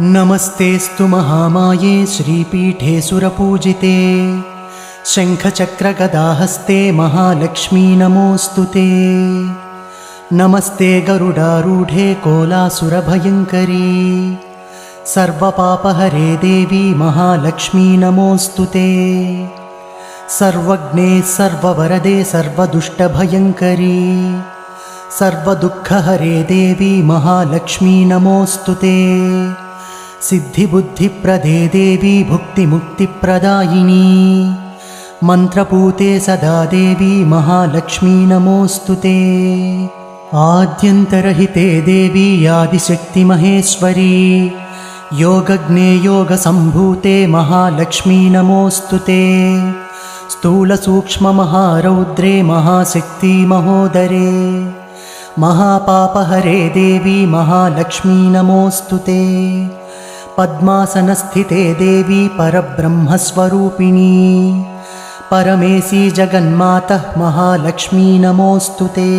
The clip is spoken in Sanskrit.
नमस्तेऽस्तु महामाये श्रीपीठे सुरपूजिते। शङ्खचक्रगदाहस्ते महालक्ष्मी नमोऽस्तु ते। नमस्ते गरुडारूढे कोलासुरभयङ्करी। सर्वपापहरे देवी महालक्ष्मी नमोऽस्तु ते। सर्वज्ञे सर्ववरदे सर्वदुष्टभयङ्करी। सर्वदुःखहरे देवी महालक्ष्मी नमोऽस्तु ते सिद्धिबुद्धिप्रदे देवी भुक्तिमुक्तिप्रदायिनी। मन्त्रपूते सदा देवी महालक्ष्मी नमोऽस्तु ते। आद्यन्तरहिते देवी आदिशक्तिमहेश्वरी। योगज्ञे योगसम्भूते महालक्ष्मी नमोऽस्तु ते। स्थूलसूक्ष्ममहारौद्रे महाशक्ति महोदरे। महापापहरे देवी महालक्ष्मी नमोऽस्तु ते पद्मासनस्थिते देवी परब्रह्मस्वरूपिणी परमेशी जगन्मातः महालक्ष्मी नमोऽस्तु ते